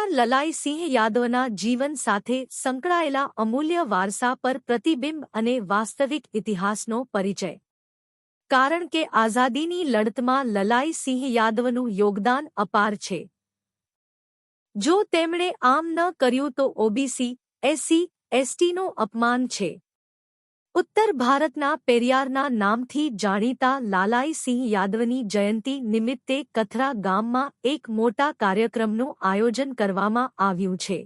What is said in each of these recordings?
પેરિયાર લલાઈસિંહ યાદવના જીવન સાથે સંકળાયેલા અમૂલ્ય વારસા પર પ્રતિબિંબ અને વાસ્તવિક ઇતિહાસનો પરિચય. કારણ કે આઝાદીની લડતમાં લલાઈસિંહ યાદવનું યોગદાન અપાર છે. જો તેમણે આમ ન કર્યું તો ઓબીસી, એસસી, એસટીનું અપમાન છે. ઉત્તર ભારતના પેરિયારના નામથી જાણીતા લાલાઈસિંહ યાદવની જયંતી નિમિત્તે કથરા ગામમાં એક મોટા કાર્યક્રમનું આયોજન કરવામાં આવ્યું છે.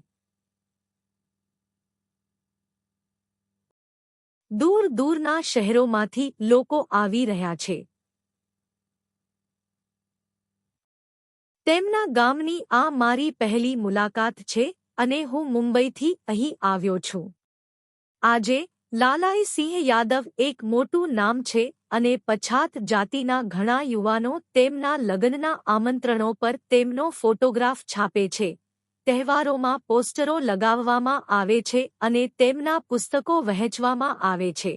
દૂર દૂરના શહેરોમાંથી લોકો આવી રહ્યા છે. તેમના ગામની આ મારી પહેલી મુલાકાત છે અને હું મુંબઈથી અહીં આવ્યો છું. આજે લાલાઈ સિંહ યાદવ એક મોટું નામ છે અને પછાત જાતિના ઘણા યુવાનો તેમના લગ્નના આમંત્રણો પર તેમનો ફોટોગ્રાફ છાપે છે. તહેવારોમાં પોસ્ટરો લગાવવામાં આવે છે અને તેમના પુસ્તકો વહેંચવામાં આવે છે.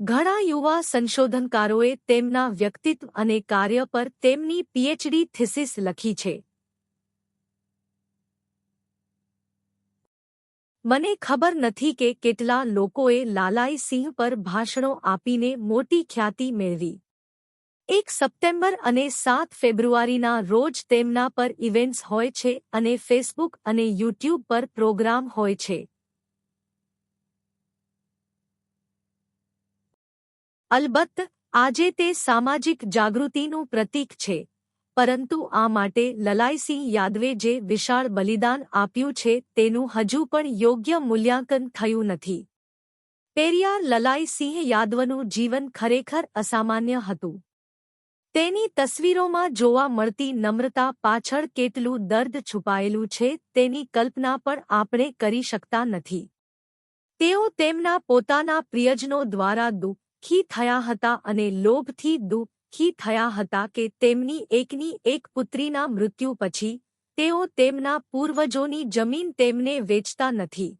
ઘણા યુવા સંશોધનકારોએ તેમના વ્યક્તિત્વ અને કાર્ય પર તેમની પીએચડી થિસિસ લખી છે. મને ખબર નથી કે કેટલા લોકોએ લાલાઈ સિંહ પર ભાષણો આપીને મોટી ખ્યાતિ મેળવી. એક સપ્ટેમ્બર અને સાત ફેબ્રુઆરીના રોજ તેમના પર ઇવેન્ટ્સ હોય છે અને ફેસબુક અને યુટ્યુબ પર પ્રોગ્રામ હોય છે. અલબત્ત, આજે તે સામાજિક જાગૃતિનું પ્રતીક છે. પરંતુ આ માટે લલાઈસિંહ યાદવે જે વિશાળ બલિદાન આપ્યું છે તેનું હજુ પણ યોગ્ય મૂલ્યાંકન થયું નથી. પેરિયાર લલાઈસિંહ યાદવનું જીવન ખરેખર અસામાન્ય હતું. તેની તસવીરોમાં જોવા મળતી નમ્રતા પાછળ કેટલું દર્દ છુપાયેલું છે તેની કલ્પના પણ આપણે કરી શકતા નથી. તેઓ તેમના પોતાના પ્રિયજનો દ્વારા દુઃખી થયા હતા અને લોભથી દુઃખ દુઃખી થયા હતા કે તેમની એકની એક પુત્રીના મૃત્યુ પછી તેઓ તેમના પૂર્વજોની જમીન તેમને વેચતા નથી.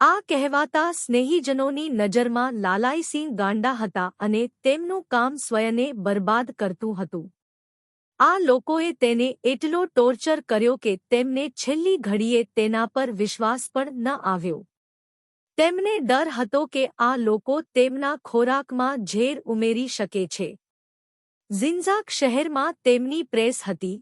આ કહેવાતા સ્નેહીજનોની નજરમાં લાલાઈસિંહ ગાંડા હતા અને તેમનું કામ સ્વયંને બરબાદ કરતું હતું. આ લોકોએ તેને એટલો ટોર્ચર કર્યો કે તેમને છેલ્લી ઘડીએ તેના પર વિશ્વાસ પણ ન આવ્યો. તેમને ડર હતો કે આ લોકો તેમના ખોરાકમાં ઝેર ઉમેરી શકે છે. ઝિન્ઝાક શહેરમાં તેમની પ્રેસ હતી,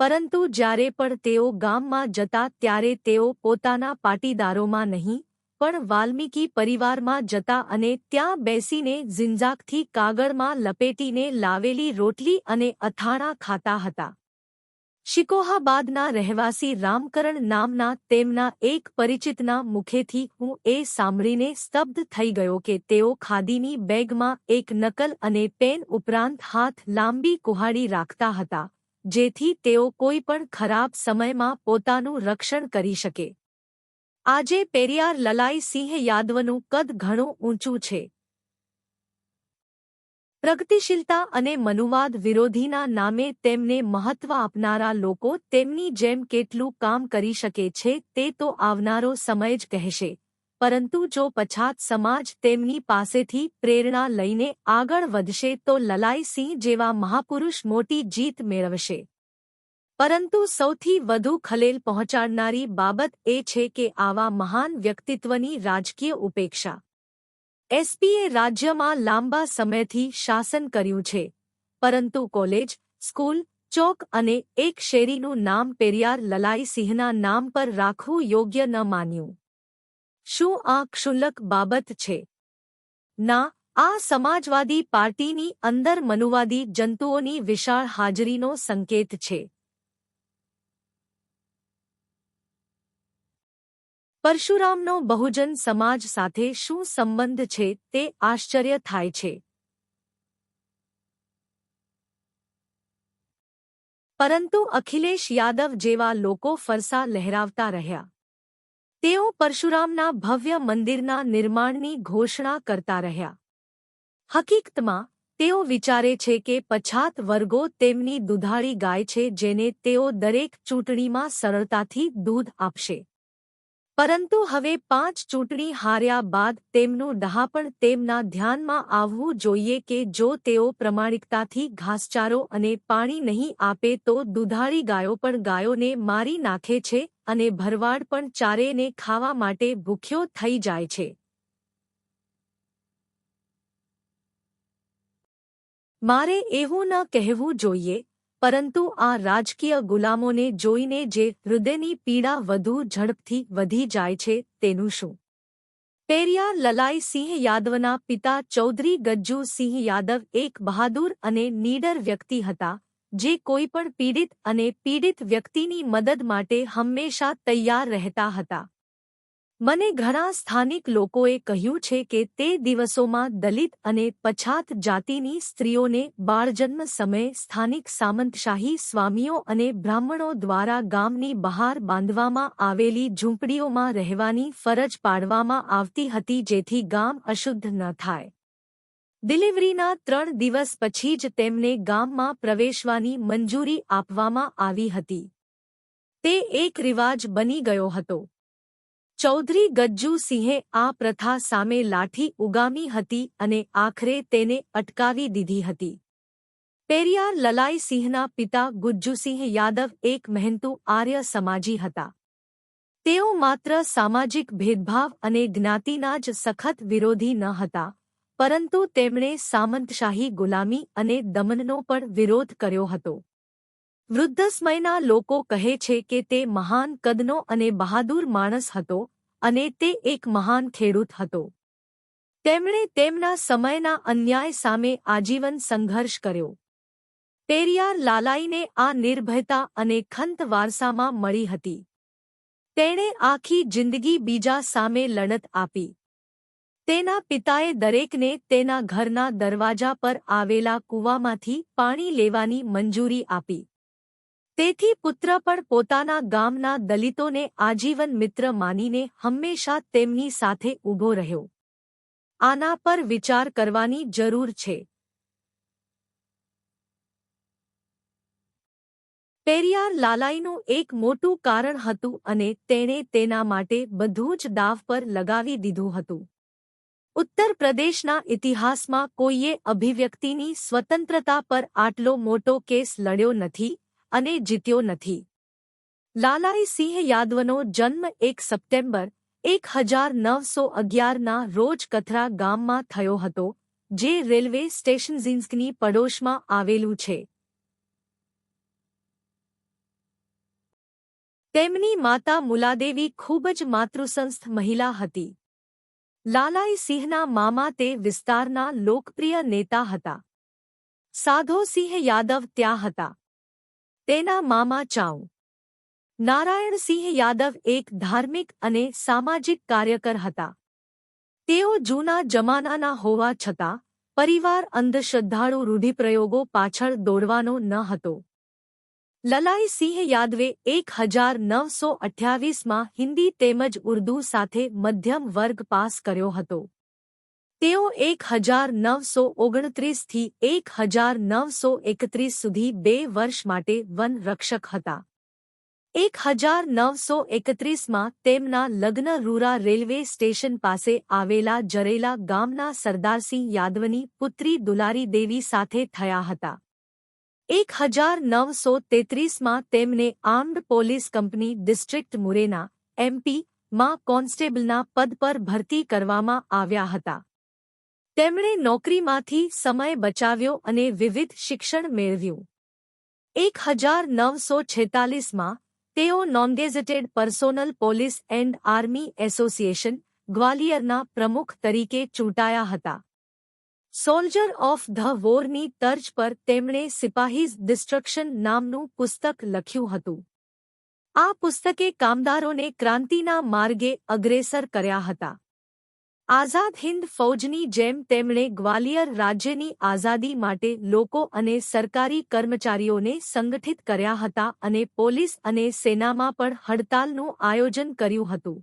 પરંતુ જ્યારે પણ તેઓ ગામમાં જતા ત્યારે તેઓ પોતાના પાટીદારોમાં નહીં, પણ વાલ્મીકી પરિવારમાં જતા અને ત્યાં બેસીને ઝિન્ઝાકથી કાગળમાં લપેટીને લાવેલી રોટલી અને અથાણા ખાતા હતા. શિકોહાબાદના રહેવાસી રામકરણ નામના તેમના એક પરિચિતના મુખેથી હું એ સાંભળીને સ્તબ્ધ થઈ ગયો કે તેઓ ખાદીની બેગમાં એક નકલ અને પેન ઉપરાંત હાથ લાંબી કુહાડી રાખતા હતા, જેથી તેઓ કોઈ પણ ખરાબ સમયમાં પોતાનું રક્ષણ કરી શકે. આજે પેરિયાર લલાઈ સિંહ યાદવનું કદ ઘણું ઊંચું છે. પ્રગતિશીલતા અને મનુવાદ વિરોધીના નામે તેમને મહત્વ આપનારા લોકો તેમની જેમ કેટલું કામ કરી શકે છે તે તો આવનારો સમય જ કહેશે. પરંતુ જો પછાત સમાજ તેમની પાસેથી પ્રેરણા લઈને આગળ વધશે તો લલાઈસિંહ જેવા મહાપુરુષ મોટી જીત મેળવશે. પરંતુ સૌથી વધુ ખલેલ પહોંચાડનારી બાબત એ છે કે આવા મહાન વ્યક્તિત્વની રાજકીય ઉપેક્ષા એસપીએ રાજ્યમાં લાંબા સમયથી શાસન કર્યું છે, પરંતુ કોલેજ, સ્કૂલ, ચોક અને એક શેરીનું નામ પેરિયાર લલાઈ સિંહના નામ પર રાખવું યોગ્ય ન માન્યું. શું આ ક્ષુલ્લક બાબત છે? ના, આ સમાજવાદી પાર્ટીની અંદર મનુવાદી જંતુઓની વિશાળ હાજરીનો સંકેત છે. પરશુરામનો બહુજન સમાજ સાથે શું સંબંધ છે તે આશ્ચર્ય થાય છે. પરંતુ અખિલેશ યાદવ જેવા લોકો ફરસા લહેરાવતા રહ્યા. તેઓ પરશુરામના ભવ્ય મંદિરના નિર્માણની ઘોષણા કરતા રહ્યા. હકીકતમાં, તેઓ વિચારે છે કે પછાત વર્ગો તેમની દુધાળી ગાય છે જેને તેઓ દરેક ચૂંટણીમાં સરળતાથી દૂધ આપશે. પરંતુ હવે પાંચ ચૂંટણી હાર્યા બાદ તેમનું ડહાપણ તેમના ધ્યાનમાં આવવું જોઈએ કે જો તેઓ પ્રમાણિકતાથી ઘાસચારો અને પાણી નહીં આપે તો દુધાળી ગાયો પણ ગાયોને મારી નાખે છે અને ભરવાડ પણ ચારેને ખાવા માટે ભૂખ્યો થઈ જાય છે. મારે એવું ન કહેવું જોઈએ પરંતુ આ રાજકીય ગુલામોને જોઈને જે હૃદયની પીડા વધુ ઝડપથી વધી જાય છે, તેનું શું? પેરિયા લલાઈ સિંહ યાદવના પિતા ચૌધરી ગજ્જુ સિંહ યાદવ એક બહાદુર અને નીડર વ્યક્તિ હતા, જે કોઈપણ પીડિત અને પીડિત વ્યક્તિની મદદ માટે હંમેશા તૈયાર રહેતા હતા. મને ઘણા સ્થાનિક લોકોએ કહ્યું છે કે તે દિવસોમાં દલિત અને પછાત જાતિની સ્ત્રીઓને બાળજન્મ સમયે સ્થાનિક સામંતશાહી સ્વામીઓ અને બ્રાહ્મણો દ્વારા ગામની બહાર બાંધવામાં આવેલી ઝૂંપડીઓમાં રહેવાની ફરજ પાડવામાં આવતી હતી જેથી ગામ અશુદ્ધ ન થાય. ડિલિવરીના ત્રણ દિવસ પછી જ તેમને ગામમાં પ્રવેશવાની મંજૂરી આપવામાં આવી હતી. તે એક રિવાજ બની ગયો હતો. ચૌધરી ગજ્જુ સિંહે આ પ્રથા સામે લાઠી ઉગામી હતી અને આખરે તેને અટકાવી દીધી હતી. પેરિયાર લલાઈસિંહના પિતા ગુજ્જુસિંહ યાદવ એક મહેનતુ આર્ય સમાજી હતા. તેઓ માત્ર સામાજિક ભેદભાવ અને જ્ઞાતિના જ સખત વિરોધી ન હતા, પરંતુ તેમણે સામંતશાહી ગુલામી અને દમનનો પણ વિરોધ કર્યો હતો. વૃદ્ધસ્મયના લોકો કહે છે કે તે મહાન કદનો અને બહાદુર માણસ હતો અને તે એક મહાન ખેડૂત હતો. તેમણે તેમના સમયના અન્યાય સામે આજીવન સંઘર્ષ કર્યો. પેરિયાર લાલાઈને આ નિર્ભયતા અને ખંત વારસામાં મળી હતી. તેણે આખી જિંદગી બીજા સામે લડત આપી. તેના પિતાએ દરેકને તેના ઘરના દરવાજા પર આવેલા કૂવામાંથી પાણી લેવાની મંજૂરી આપી. તેથી પુત્ર પણ પોતાના ગામના દલિતોને આજીવન મિત્ર માનીને હંમેશા તેમની સાથે ઊભો રહ્યો. આના પર વિચાર કરવાની જરૂર છે. પેરિયાર લાલાઈનું એક મોટું કારણ હતું અને તેણે તેના માટે બધું જ દાવ પર લગાવી દીધું હતું. ઉત્તર પ્રદેશના ઇતિહાસમાં કોઈએ અભિવ્યક્તિની સ્વતંત્રતા પર આટલો મોટો કેસ લડ્યો નથી અને જીત્યો નથી. લાલાઈ સિંહ યાદવનો જન્મ એક સપ્ટેમ્બર, એક હજાર નવસો અગિયારના રોજ કથરા ગામમાં થયો હતો, જે રેલવે સ્ટેશન ઝિન્સ્કની પડોશમાં આવેલું છે. તેમની માતા મુલાદેવી ખૂબ જ માતૃસંસ્થ મહિલા હતી. લાલાઈ સિંહના મામા તે વિસ્તારના લોકપ્રિય નેતા હતા. સાધો સિંહ યાદવ ત્યાં હતા. તેના મામા ચાઉ. નારાયણસિંહ યાદવ એક ધાર્મિક અને સામાજિક કાર્યકર હતા. તેઓ જૂના જમાનાના હોવા છતાં, પરિવાર અંધશ્રદ્ધાળુ રૂઢિપ્રયોગો પાછળ દોડવાનો ન હતો. લલાઈસિંહ યાદવે એક હજાર નવસો અઠ્યાવીસમાં હિન્દી તેમજ ઉર્દૂ સાથે મધ્યમ વર્ગ પાસ કર્યો હતો. તેઓ એક હજાર નવસો ઓગણત્રીસથી એક હજાર નવસો એકત્રીસ સુધી બે વર્ષ માટે વન રક્ષક હતા. એક હજાર નવસો એકત્રીસમાં તેમના લગ્ન રૂરા રેલવે સ્ટેશન પાસે આવેલા જરેલા ગામના સરદારસિંહ યાદવની પુત્રી દુલારી દેવી સાથે થયા હતા. એક હજાર નવસો તેત્રીસમાં તેમને armed police company district Morena MP માં કોન્સ્ટેબલના પદ પર ભરતી કરવામાં આવ્યા હતા. તેમણે નોકરીમાંથી સમય બચાવ્યો અને વિવિધ શિક્ષણ મેળવ્યું. એક હજાર નવસો છેતાલીસમાં તેઓ nongazetted personnel police and army association ગ્વાલિયરના પ્રમુખ તરીકે ચૂંટાયા હતા. સોલ્જર ઓફ ધ વોરની તર્જ પર તેમણે સિપાહીઝ ડિસ્ટ્રક્શન નામનું પુસ્તક લખ્યું હતું. આ પુસ્તકે કામદારોને ક્રાંતિના માર્ગે અગ્રેસર કર્યા હતા. આઝાદ હિન્દ ફૌજની જેમ તેમણે ગ્વાલિયર રાજ્યની આઝાદી માટે લોકો અને સરકારી કર્મચારીઓને સંગઠિત કર્યા હતા અને પોલીસ અને સેનામાં પણ હડતાલનું આયોજન કર્યું હતું.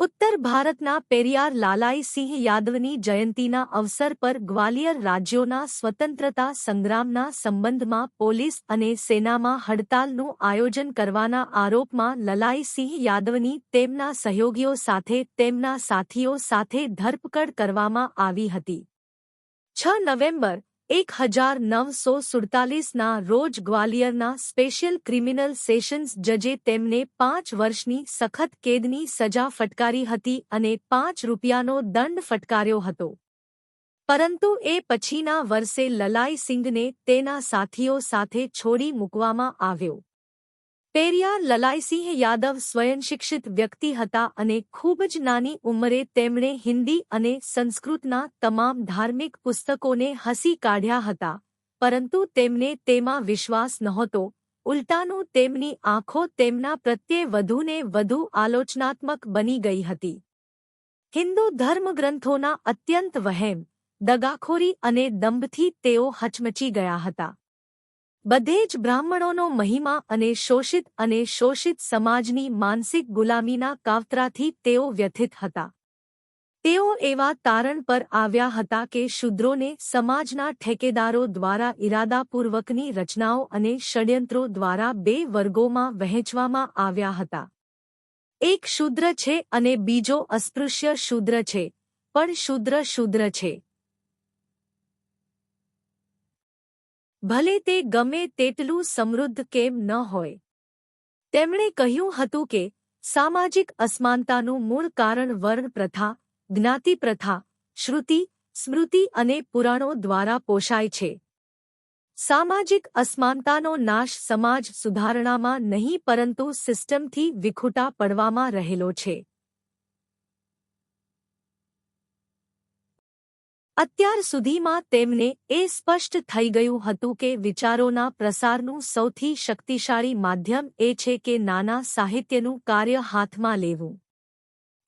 ઉત્તર ભારતના પેરિયાર લાલાઈ સિંહ યાદવની જયંતીના અવસર પર ગ્વાલિયર રાજ્યોના સ્વતંત્રતા સંગ્રામના સંબંધમાં પોલીસ અને સેનામાં હડતાલનું આયોજન કરવાના આરોપમાં લલાઈ સિંહ યાદવની તેમના સહયોગીઓ સાથે તેમના સાથીઓ સાથે ધરપકડ કરવામાં આવી હતી. છ નવેમ્બર એક હજાર નવસો સુડતાલીસના રોજ ગ્વાલિયરના સ્પેશિયલ ક્રિમિનલ સેશન્સ જજે તેમને પાંચ વર્ષની સખત કેદની સજા ફટકારી હતી અને પાંચ રૂપિયાનો દંડ ફટકાર્યો હતો. પરંતુ એ પછીના વર્ષે લલાઈ સિંઘને તેના સાથીઓ સાથે છોડી મૂકવામાં આવ્યો. પેરિયાર લલાઈસિંહ યાદવ સ્વયંશિક્ષિત વ્યક્તિ હતા અને ખૂબ જ નાની ઉંમરે તેમણે હિન્દી અને સંસ્કૃતના તમામ ધાર્મિક પુસ્તકોને હસી કાઢ્યા હતા. પરંતુ તેમને તેમાં વિશ્વાસ નહોતો. ઉલટાનું તેમની આંખો તેમના પ્રત્યે વધુને વધુ આલોચનાત્મક બની ગઈ હતી. હિન્દુ ધર્મગ્રંથોના અત્યંત વહેમ, દગાખોરી અને દંભથી તેઓ હચમચી ગયા હતા. બધે જ બ્રાહ્મણોનો મહિમા અને શોષિત અને શોષિત સમાજની માનસિક ગુલામીના કાવતરાથી તેઓ વ્યથિત હતા. તેઓ એવા તારણ પર આવ્યા હતા કે શુદ્રોને સમાજના ઠેકેદારો દ્વારા ઇરાદાપૂર્વકની રચનાઓ અને ષડયંત્રો દ્વારા બે વર્ગોમાં વહેંચવામાં આવ્યા હતા. એક શુદ્ર છે અને બીજો અસ્પૃશ્ય શુદ્ર છે, પણ શુદ્ર શુદ્ર છે. ભલે તે ગમે તેટલું સમૃદ્ધ કેમ ન હોય. તેમણે કહ્યું હતું કે, સામાજિક અસમાનતાનું મૂળ કારણ વર્ણ પ્રથા, જ્ઞાતિ પ્રથા, શ્રુતિ, સ્મૃતિ અને પુરાણો દ્વારા પોષાય છે. સામાજિક અસમાનતાનો નાશ સમાજ સુધારણામાં નહીં પરંતુ સિસ્ટમથી વિખૂટા પડવામાં રહેલો છે. અત્યાર સુધીમાં તેમને એ સ્પષ્ટ થઈ ગયું હતું કે વિચારોના પ્રસારનું સૌથી શક્તિશાળી માધ્યમ એ છે કે નાના સાહિત્યનું કાર્ય હાથમાં લેવું.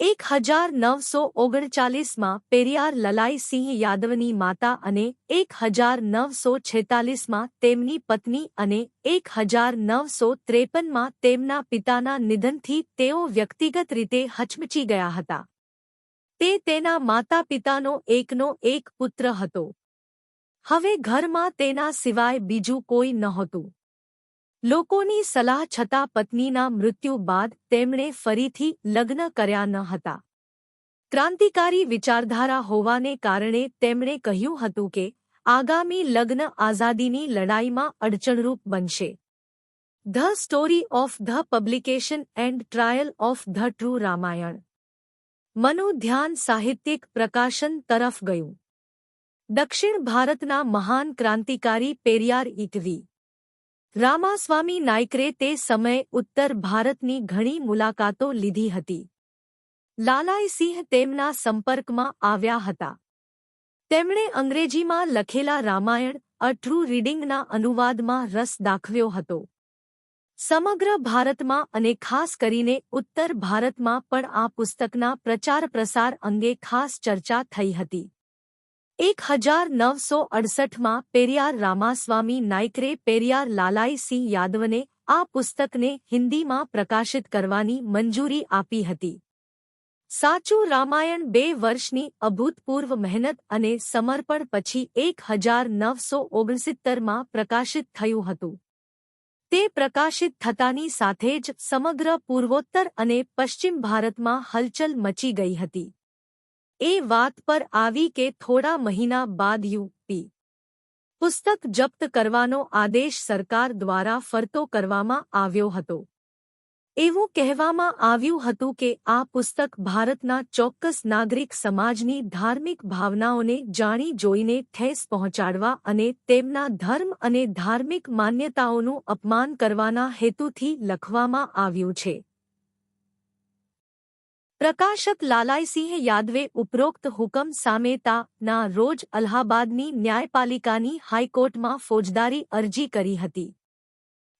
એક હજાર નવસો ઓગણચાલીસમાં પેરિયાર લલાઈ સિંહ યાદવની માતા અને એક હજાર નવસો છેતાલીસમાં તેમની પત્ની અને એક હજાર નવસો ત્રેપનમાં તેમના પિતાના નિધનથી તેઓ વ્યક્તિગત રીતે હચમચી ગયા હતા. તે તેના માતા પિતાનો એકનો એક પુત્ર હતો. હવે ઘરમાં તેના સિવાય બીજું કોઈ નહોતું. લોકોની સલાહ છતાં પત્નીના મૃત્યુ બાદ તેમણે ફરીથી લગ્ન કર્યા ન હતા. ક્રાંતિકારી વિચારધારા હોવાને કારણે તેમણે કહ્યું હતું કે, આગામી લગ્ન આઝાદીની લડાઈમાં અડચણરૂપ બનશે. The story of the publication and trial of the true Ramayan. મનું સાહિત્યિક પ્રકાશન તરફ ગયું. દક્ષિણ ભારતના મહાન ક્રાંતિકારી પેરિયાર ઇટવી રામાસ્વામી નાયકરે તે સમયે ઉત્તર ભારતની ઘણી મુલાકાતો લીધી હતી. લાલાઈસિંહ તેમના સંપર્કમાં આવ્યા હતા. તેમણે અંગ્રેજીમાં લખેલા રામાયણ અઠ્રુ રીડિંગના અનુવાદમાં રસ દાખવ્યો હતો. સમગ્ર ભારતમાં અને ખાસ કરીને ઉત્તર ભારતમાં પણ આ પુસ્તકના પ્રચાર પ્રસાર અંગે ખાસ ચર્ચા થઈ હતી. એક હજાર નવસો અડસઠમાં પેરિયાર રામાસ્વામી નાયકરે પેરિયાર લાલાઈ સિંહ યાદવને આ પુસ્તકને હિન્દીમાં પ્રકાશિત કરવાની મંજૂરી આપી હતી. સાચું રામાયણ બે વર્ષની અભૂતપૂર્વ મહેનત અને સમર્પણ પછી એક હજાર નવસો ઓગણસિત્તરમાં પ્રકાશિત થયું હતું. તે પ્રકાશિત થતાની સાથે જ સમગ્ર પૂર્વોત્તર અને પશ્ચિમ ભારતમાં હલચલ મચી ગઈ હતી. એ વાત પર આવી કે થોડા મહિના બાદ યુપી પુસ્તક જપ્ત કરવાનો આદેશ સરકાર દ્વારા ફરતો કરવામાં આવ્યો હતો. એવું કહેવામાં આવ્યું હતું કે આ પુસ્તક ભારતના ચોક્કસ નાગરિક સમાજની ધાર્મિક ભાવનાઓને જાણી જોઈને ઠેસ પહોંચાડવા અને તેમના ધર્મ અને ધાર્મિક માન્યતાઓનું અપમાન કરવાના હેતુથી લખવામાં આવ્યું છે. પ્રકાશક લાલાઈસિંહ યાદવે ઉપરોક્ત હુકમ સામેતાના રોજ અલ્હાબાદની ન્યાયપાલિકાની હાઈકોર્ટમાં ફોજદારી અરજી કરી હતી.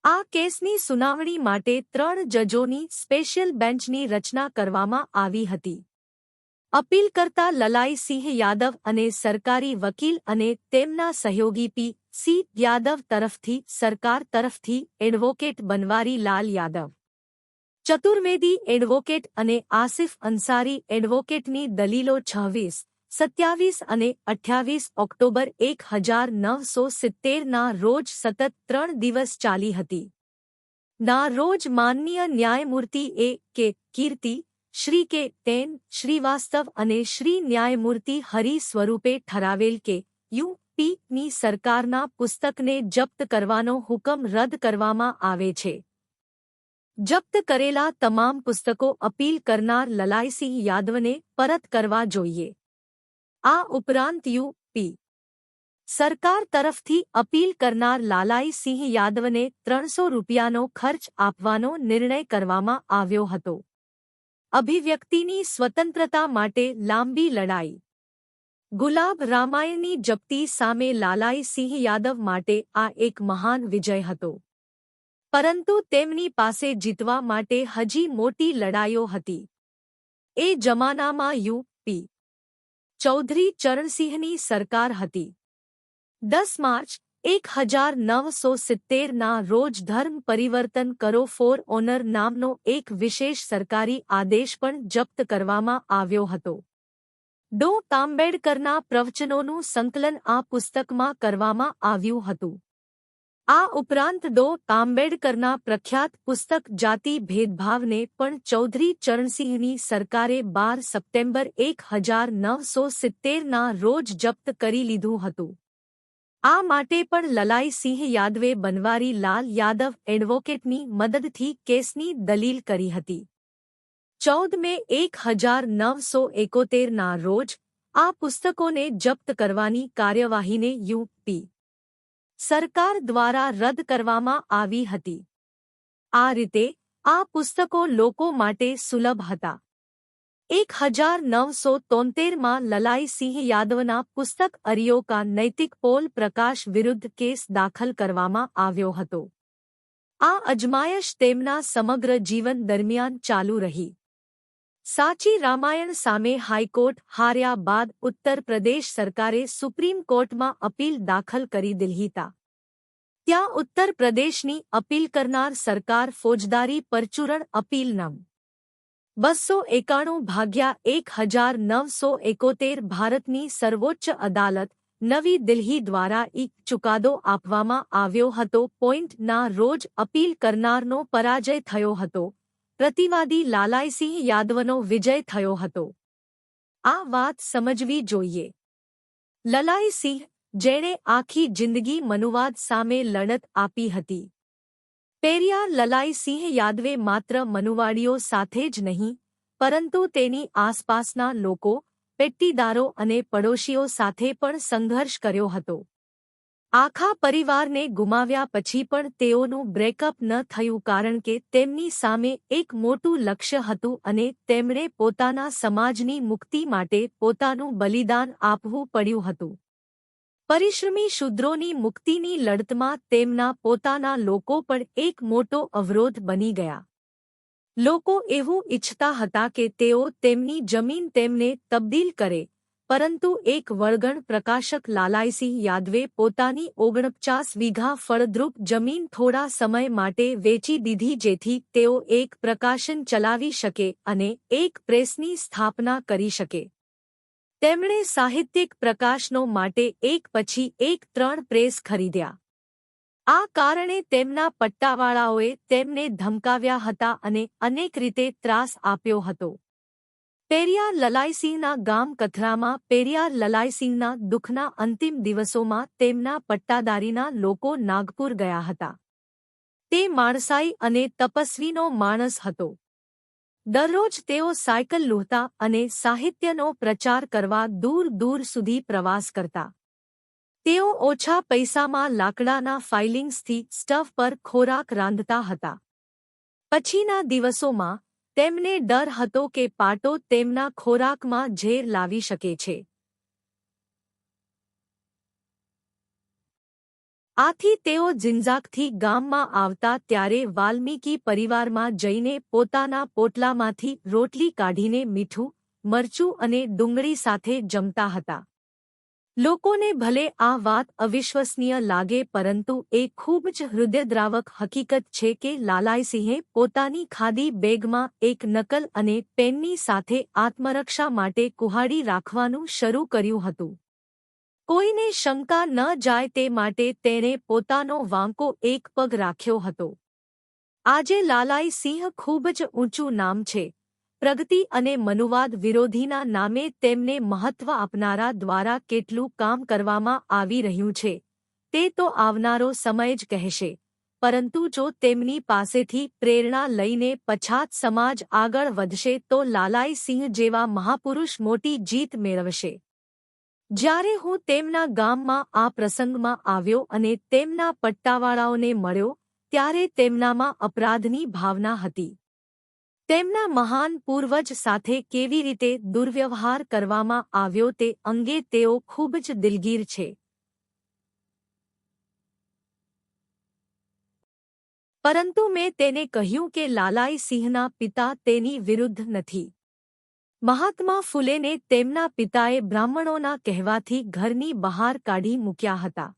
આ કેસની સુનાવણી માટે ત્રણ જજોની સ્પેશિયલ બેન્ચની રચના કરવામાં આવી હતી. અપીલ કરતા લલાઈ સિંહ યાદવ અને સરકારી વકીલ અને તેમના સહયોગી પી. સી. યાદવ તરફથી સરકાર તરફથી એડવોકેટ બનવારી લાલ યાદવ. ચતુર્વેદી એડવોકેટ અને આસિફ અંસારી એડવોકેટની દલીલો છવ્વીસ. સત્યાવીસ અને અઠ્યાવીસ ઓક્ટોબર એક હજાર નવસો સિત્તેરના રોજ સતત ત્રણ દિવસ ચાલી હતી. ના રોજ માનનીય ન્યાયમૂર્તિ એ કે કીર્તિ, શ્રી કે તેન, શ્રીવાસ્તવ અને શ્રી ન્યાયમૂર્તિ હરિ સ્વરૂપે ઠરાવેલ કે યુ પીની સરકારના પુસ્તકને જપ્ત કરવાનો હુકમ રદ કરવામાં આવે છે. જપ્ત કરેલા તમામ પુસ્તકો અપીલ કરનાર લલાયસિંહ યાદવને પરત કરવા જોઈએ. આ ઉપરાંત યુ પી સરકાર તરફથી અપીલ કરનાર લાલાઈ સિંહ યાદવને ત્રણસો રૂપિયાનો ખર્ચ આપવાનો નિર્ણય કરવામાં આવ્યો હતો. અભિવ્યક્તિની સ્વતંત્રતા માટે લાંબી લડાઈ. ગુલાબ રામાયણની જપ્તી સામે લાલાઈ સિંહ યાદવ માટે આ એક મહાન વિજય હતો. પરંતુ તેમની પાસે જીતવા માટે હજી મોટી લડાઈઓ હતી. એ જમાનામાં યુ પી ચૌધરી ચરણસિંહની સરકાર હતી. દસ માર્ચ, એક હજાર નવસો સિત્તેરના રોજ ધર્મ પરિવર્તન કરો ફોર ઓનર નામનો એક વિશેષ સરકારી આદેશ પણ જપ્ત કરવામાં આવ્યો હતો. ડો. આંબેડકરના પ્રવચનોનું સંકલન આ પુસ્તકમાં કરવામાં આવ્યું હતું. આ ઉપરાંત ડો તાંબેડકરના પ્રખ્યાત પુસ્તક જાતિ ભેદભાવને પણ ચૌધરી ચરણસિંહની સરકારે બાર સપ્ટેમ્બર એક હજાર નવસો સિત્તેરના રોજ જપ્ત કરી લીધું હતું. આ માટે પણ લલાઈસિંહ યાદવે બનવારી લાલ યાદવ એડવોકેટની મદદથી કેસની દલીલ કરી હતી. ચૌદ મે એક હજાર નવસો એકોતેરના રોજ આ પુસ્તકોને જપ્ત કરવાની કાર્યવાહીને યુપી સરકાર દ્વારા રદ કરવામાં આવી હતી. આ રીતે આ પુસ્તકો લોકો માટે સુલભ હતા. એક હજાર નવસો તોતેરમાં લલાઈસિંહ યાદવના પુસ્તક અરિયોકા નૈતિક પોલ પ્રકાશ વિરુદ્ધ કેસ દાખલ કરવામાં આવ્યો હતો. આ અજમાયશ તેમના સમગ્ર જીવન દરમિયાન ચાલુ રહી. સાચી રામાયણ સામે હાઈકોર્ટ હાર્યા બાદ ઉત્તર પ્રદેશ સરકારે સુપ્રીમ કોર્ટમાં અપીલ દાખલ કરી દિલ્હીતા ત્યાં ઉત્તર પ્રદેશની અપીલ કરનાર સરકાર ફોજદારી પરચુરણ અપીલ નમ. બસો એકાણું ભાગ્યા એક હજાર નવસો એકોતેર ભારતની સર્વોચ્ચ અદાલત નવી દિલ્હી દ્વારા એક ચુકાદો આપવામાં આવ્યો હતો. પોઈન્ટના રોજ અપીલ કરનારનો પરાજય થયો હતો. પ્રતિવાદી લાલાઈસિંહ યાદવનો વિજય થયો હતો. આ વાત સમજવી જોઈએ. લલાઈસિંહ જેણે આખી જિંદગી મનુવાદ સામે લડત આપી હતી. પેરિયાર લલાયસિંહ યાદવે માત્ર મનુવાડીઓ સાથે જ નહીં, પરંતુ તેની આસપાસના લોકો પેટ્ટીદારો અને પડોશીઓ સાથે પણ સંઘર્ષ કર્યો હતો. આખા પરિવારને ગુમાવ્યા પછી પણ તેઓનું બ્રેકઅપ ન થયું કારણ કે તેમની સામે એક મોટું લક્ષ્ય હતું અને તેમણે પોતાના સમાજની મુક્તિ માટે પોતાનું બલિદાન આપવું પડ્યું હતું. પરિશ્રમી શુદ્રોની મુક્તિની લડતમાં તેમના પોતાના લોકો પણ એક મોટો અવરોધ બની ગયા. લોકો એવું ઇચ્છતા હતા કે તેઓ તેમની જમીન તેમને તબદીલ કરે પરંતુ એક વળગણ પ્રકાશક લાલાયસિંહ યાદવે પોતાની ઓગણપચાસ વીઘા ફળદ્રુપ જમીન થોડા સમય માટે વેચી દીધી જેથી તેઓ એક પ્રકાશન ચલાવી શકે અને એક પ્રેસની સ્થાપના કરી શકે. તેમણે સાહિત્યિક પ્રકાશનો માટે એક પછી એક ત્રણ પ્રેસ ખરીદ્યા. આ કારણે તેમના પટ્ટાવાળાઓએ તેમને ધમકાવ્યા હતા અને અનેક રીતે ત્રાસ આપ્યો હતો. પેરિયાર લલાયસિંહના ગામ કથરામાં પેરિયાર લલાયસિંહના દુઃખના અંતિમ દિવસોમાં તેમના પટ્ટાદારીના લોકો નાગપુર ગયા હતા. તે માણસાઈ અને તપસ્વીનો માણસ હતો. દરરોજ તેઓ સાયકલ લૂહતા અને સાહિત્યનો પ્રચાર કરવા દૂર દૂર સુધી પ્રવાસ કરતા. તેઓ ઓછા પૈસામાં લાકડાના ફાઇલિંગ્સથી સ્ટફ પર ખોરાક રાંધતા હતા. પછીના દિવસોમાં તેમને ડર હતો કે પાટો તેમના ખોરાકમાં ઝેર લાવી શકે છે. આથી તેઓ જિંજાકથી ગામમાં આવતા ત્યારે વાલ્મીકી પરિવારમાં જઈને પોતાના પોટલામાંથી રોટલી કાઢીને મીઠું, મરચું અને ડુંગળી સાથે જમતા હતા. લોકોને ભલે આ વાત અવિશ્વસનીય લાગે પરંતુ એ ખૂબ જ હૃદયદ્રાવક હકીકત છે કે લાલાયસિંહે પોતાની ખાદી બેગમાં એક નકલ અને પેનની સાથે આત્મરક્ષા માટે કુહાડી રાખવાનું શરૂ કર્યું હતું. કોઈને શંકા ન જાય તે માટે તેણે પોતાનો વાંકો એક પગ રાખ્યો હતો. આજે લાલાઈ સિંહ ખૂબ જ ઊંચું નામ છે. પ્રગતિ અને મનુવાદ વિરોધીના નામે તેમને મહત્વ આપનારા દ્વારા કેટલું કામ કરવામાં આવી રહ્યું છે, તે તો આવનારો સમય જ કહેશે. પરંતુ જો તેમની પાસેથી પ્રેરણા લઈને પછાત સમાજ આગળ વધશે તો લાલાઈ સિંહ જેવા મહાપુરુષ મોટી જીત મેળવશે. જ્યારે હું તેમના ગામમાં આ પ્રસંગમાં આવ્યો અને તેમના પટ્ટાવાળાઓને મળ્યો, ત્યારે તેમનામાં અપરાધની ભાવના હતી. તેમના મહાન પૂર્વજ સાથે કેવી રીતે દુર્વ્યવહાર કરવામાં આવ્યો તે અંગે તેઓ ખૂબ જ દિલગીર છે. પરંતુ મેં તેને કહ્યું કે લાલાઈ સિંહના પિતા તેની વિરુદ્ધ નથી. મહાત્મા ફુલેને તેમના પિતાએ બ્રાહ્મણોના કહેવાથી ઘરની બહાર કાઢી મૂક્યા હતા.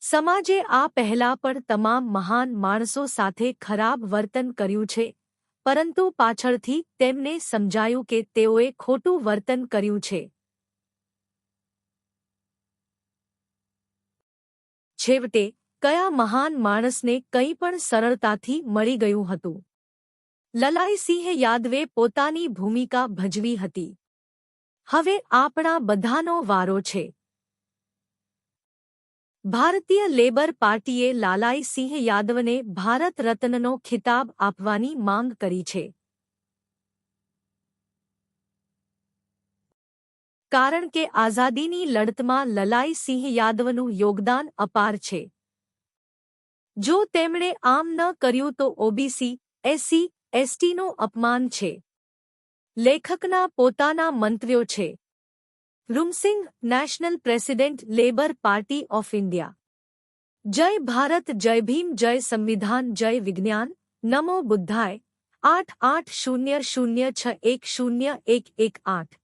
સમાજે આ પહેલા પણ તમામ મહાન માણસો સાથે ખરાબ વર્તન કર્યું છે પરંતુ પાછળથી તેમને સમજાયું કે તેઓએ ખોટું વર્તન કર્યું છે. છેવટે, કયા મહાન માણસને કંઈ પણ સરળતાથી મળી ગયું હતું? લલાઈસિંહ યાદવે પોતાની ભૂમિકા ભજવી હતી. હવે આપણા બધાનો વારો છે. ભારતીય લેબર પાર્ટીએ લાલાઈ સિંહ યાદવને ભારત રત્નનો ખિતાબ આપવાની માંગ કરી છે. કારણ કે આઝાદીની લડતમાં લલાઈ સિંહ યાદવનું યોગદાન અપાર છે. જો તેમણે આમ ન કર્યું તો ઓબીસી, એસસી, એસટીનું અપમાન છે. લેખકના પોતાના મંતવ્યો છે. Roomsingh national president, labour party of India. જય ભારત, જય ભીમ, જય સંવિધાન, જય વિજ્ઞાન. નમો બુદ્ધાય. આઠ આઠ શૂન્ય શૂન્ય છ એક શૂન્ય એક એક આઠ.